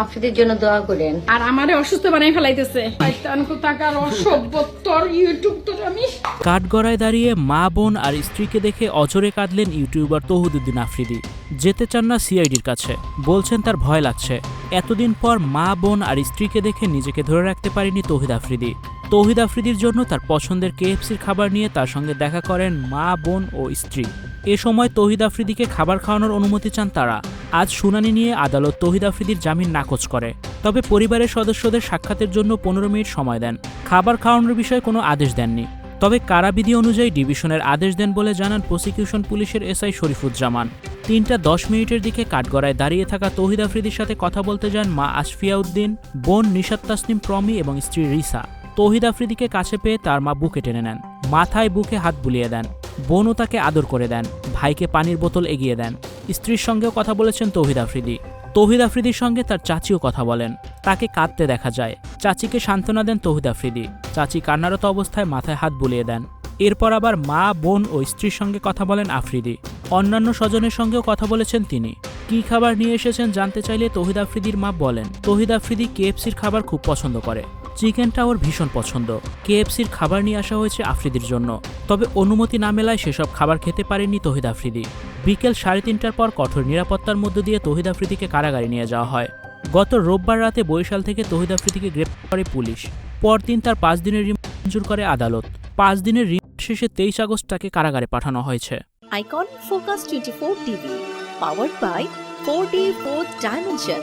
আপনাদের জন্য দোয়া করেন। আর আমারে অসুস্থ বানাই ফেলাইতেছে। অসভ্যতর ইউটিউব তো আমি। কাঠগড়ায় দাঁড়িয়ে মা বোন আর স্ত্রীকে দেখে অজরে কাঁদলেন ইউটিউবার তৌহিদুদ্দিন আফ্রিদি। যেতে চান না সিআইডির কাছে। বলছেন তার ভয় লাগছে। এতদিন পর মা বোন আর স্ত্রীকে দেখে নিজেকে ধরে রাখতে পারেনি তৌহিদ আফ্রিদি। তৌহিদ আফ্রিদির জন্য তার পছন্দের কেএফসির খাবার নিয়ে তার সঙ্গে দেখা করেন মা বোন ও স্ত্রী। এ সময় তৌহিদ আফ্রিদিকে খাবার খাওয়ানোর অনুমতি চান তারা। আজ শুনানি নিয়ে আদালত তৌহিদ আফ্রিদির জামিন নাকচ করে। তবে পরিবারের সদস্যদের সাক্ষাতের জন্য পনেরো মিনিট সময় দেন। খাবার খাওয়ানোর বিষয়ে কোনো আদেশ দেননি। তবে কারাবিধি অনুযায়ী ডিভিশনের আদেশ দেন বলে জানান প্রসিকিউশন পুলিশের এসআই শরীফুজ্জামান। তিনটা দশ মিনিটের দিকে কাঠগড়ায় দাঁড়িয়ে থাকা তৌহিদ আফ্রিদির সাথে কথা বলতে যান মা আশফিয়া উদ্দিন বোন নিশাত তাসনিম প্রমি এবং স্ত্রী রিসা। তৌহিদ আফ্রিদিকে কাছে পেয়ে তার মা বুকে টেনে নেন। মাথায় বুকে হাত বুলিয়ে দেন। বোনও তাকে আদর করে দেন, ভাইকে পানির বোতল এগিয়ে দেন। স্ত্রীর সঙ্গেও কথা বলেছেন তৌহিদ আফ্রিদি। তৌহিদ আফ্রিদির সঙ্গে তার চাচিও কথা বলেন। তাকে কাঁদতে দেখা যায়। চাচিকে সান্ত্বনা দেন তৌহিদ আফ্রিদি। চাচি কান্নারত অবস্থায় মাথায় হাত বুলিয়ে দেন। এরপর আবার মা, বোন ও স্ত্রীর সঙ্গে কথা বলেন আফ্রিদি। অন্যান্য স্বজনের সঙ্গেও কথা বলেছেন তিনি। কী খাবার নিয়ে এসেছেন জানতে চাইলে তৌহিদ আফ্রিদির মা বলেন, তৌহিদ আফ্রিদি কেএফসির খাবার খুব পছন্দ করে। চিকেনটা ওর ভীষণ পছন্দ। কেএফসির খাবার নিয়ে আসা হয়েছে আফ্রিদির জন্য। তবে অনুমতি না মেলায় সেসব খাবার খেতে পারেননি তহিদ আফ্রিদি। বিকেল সাড়ে তিনটার পর কঠোর নিরাপত্তার মধ্য দিয়ে তহিদ আফ্রিদিকে কারাগারে নিয়ে যাওয়া হয়। গত রোববার রাতে বরিশাল থেকে তহিদ আফ্রিদিকে গ্রেপ্তার করে পুলিশ। পরদিন তার পাঁচ দিনের রিমান্ড মঞ্জুর করে আদালত। পাঁচ দিনের রিমান্ড শেষে তেইশ আগস্ট তাকে কারাগারে পাঠানো হয়েছে। Icon focus twenty four TV powered by four D four dimension